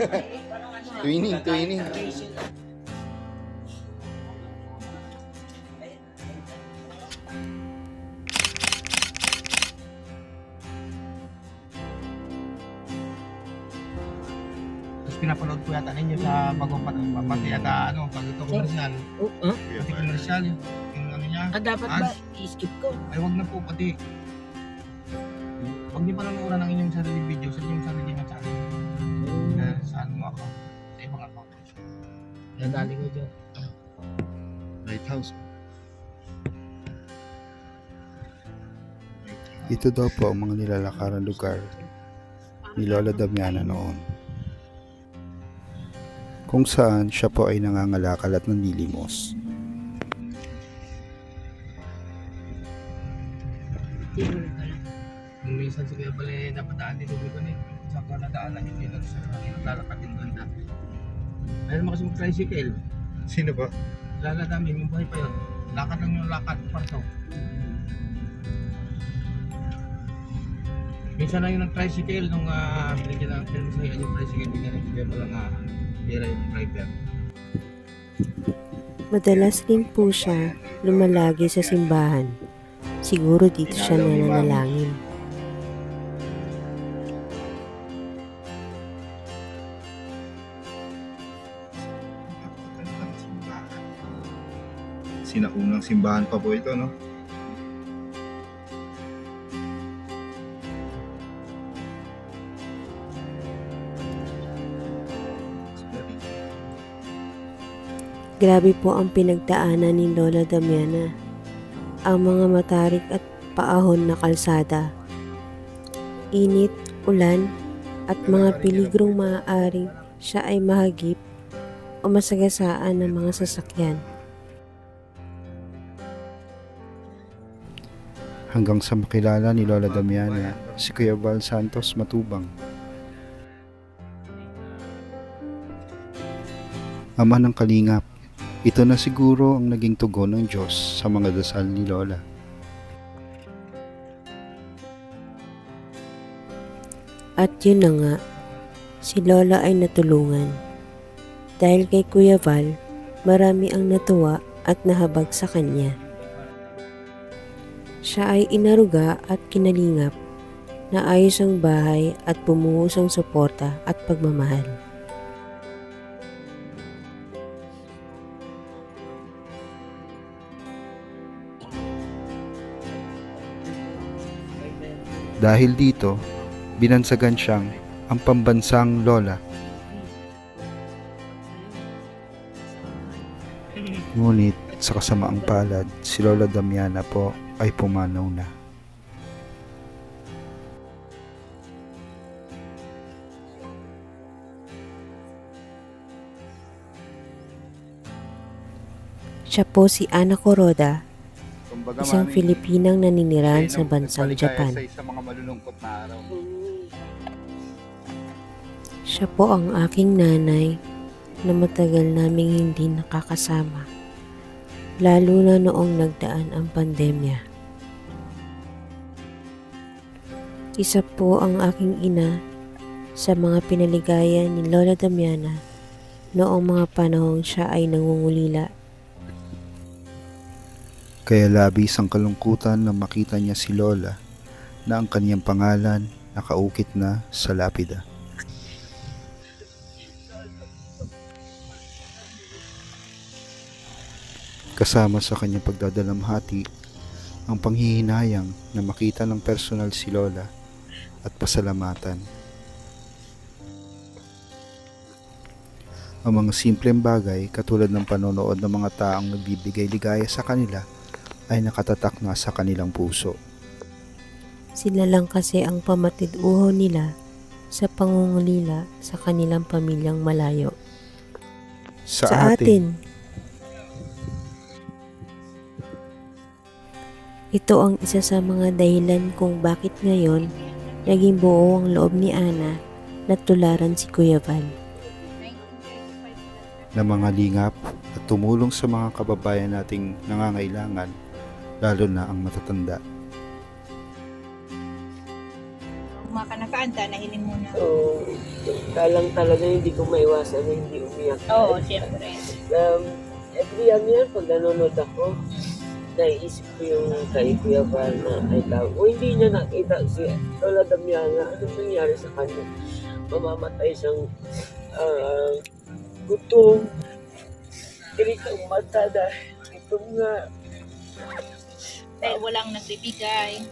Twinning, twinning. Pinapanood ko yata ninyo sa bagong pat pati yata ano, pag ito komersyal. Oh, huh? Pati komersyal, yung yung ano niya. Ah, dapat ba i-skip ko? Ay, wag na po pati. Pag di pa nanuura ng inyong sarili video, sa inyong sarili na channel. Account, sa ibang account. Nadali ko dyan. Lighthouse. Ito daw po ang mga nilalakaran lugar ni Lola Damiana noon. Kung saan siya po ay nangangalakal at nanlilimos. Na pala. Minsan si Kuya Bale dapat daan dito dito ni sa ka nadaanan hindi lang sa naglalakad din doon dati. Mo kasi mag-tricycle. Sino ba? Lala dami, yung buhay pa yun. Lakad lang yung lakad, parto. Minsan lang yung nag-tricycle nung uh, binigyan ng film sa yung tricycle, binigyan ng bigyan mo lang uh, pera yung driver. Madalas din po siya lumalagi sa simbahan. Siguro dito siya nananalangin. Sinaunang simbahan pa po ito, no? Grabe po ang pinagdaanan ni Lola Damiana. Ang mga matarik at paahon na kalsada. Init, ulan, at mga piligrong maaaring siya ay mahagip o masagasaan ng mga sasakyan. Hanggang sa makilala ni Lola Damiana si Kuya Val Santos Matubang. Ama ng Kalingap, ito na siguro ang naging tugon ng Diyos sa mga dasal ni Lola. At yun na nga, si Lola ay natulungan. Dahil kay Kuya Val, marami ang natuwa at nahabag sa kanya. Siya ay inaruga at kinalingap, naayos ang bahay at bumuhos ang suporta at pagmamahal. Dahil dito, binansagan siyang ang pambansang Lola. Ngunit sa kasamaang palad, si Lola Damiana po ay pumanaw na. Siya po si Ana Coroda, Kumbaga, isang mami, Filipinang naninirahan sa bansang Japan. Sa isang mga malulungkot na araw. Siya po ang aking nanay na matagal naming hindi nakakasama. Lalo na noong nagdaan ang pandemya. Isa po ang aking ina sa mga pinaligaya ni Lola Damiana noong mga panahong siya ay nangungulila. Kaya labis ang kalungkutan na makita niya si Lola na ang kaniyang pangalan nakaukit na sa lapida. Kasama sa kanyang pagdadalamhati ang panghihinayang na makita ng personal si Lola at pasalamatan. Ang mga simpleng bagay katulad ng panonood ng mga taong nagbibigay ligaya sa kanila ay nakatatak na sa kanilang puso. Sila lang kasi ang pamatid-uho nila sa pangungulila sa kanilang pamilyang malayo. Sa, sa atin, atin. Ito ang isa sa mga dahilan kung bakit ngayon naging buo ang loob ni Ana na tularan si Kuya Val. na mga lingap at tumulong sa mga kababayan nating nangangailangan, lalo na ang matatanda. Kumaka na nakaanta, nahiling mo na. Oo. Kalang talaga hindi ko maiwasan na hindi umiyak. Oo, siyempre. Um, every ano yan, pag nanonood ako, naiisip ko yung kay Kuya Val na ay tawag. O hindi niya nakita si Lola Damiana, ano nangyari sa kanya? Mamamatay siyang ah, gutom, tirik ang mata dahil gutom nga. Dahil walang nagbibigay.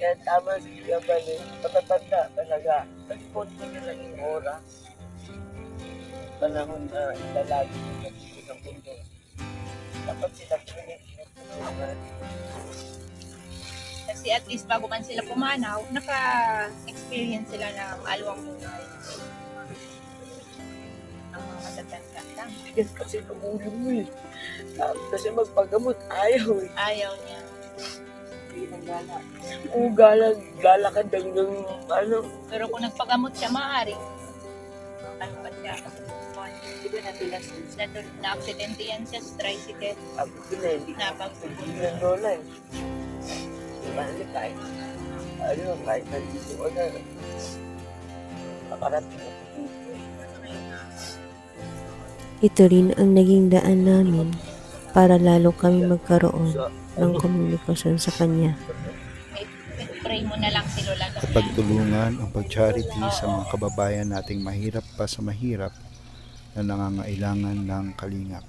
Kaya tama si Kuya Val, eh, patatanda talaga. Nagpon ko niya lang yung oras. Panahon na lalagi ko ng mundo. Dapat sila pinitulungan. Kasi at least bago man sila pumanaw, naka-experience sila ng alwang buhay. Ang mga matatanda lang. Yes, kasi tumulong mo eh. Sabi kasi magpagamot, ayaw eh. Ayaw niya. Oo, galag, lalakad hanggang ano. Pero kung nagpagamot siya, maaari. Ano pa siya? Hindi ba natilas yun? Na- Na-aksidente yan siya sa tricycle. Sabi ko na, hindi ko Napagpupul. hindi ng lola eh. Balik kahit, ano, kahit nandito ko na. Nakarating ako dito. Ito rin ang naging daan namin para lalo kami magkaroon ng komunikasyon sa kanya. Pray mo na lang si Lola. Pagtulungan ang pag-charity sa mga kababayan nating mahirap pa sa mahirap na nangangailangan ng kalingap.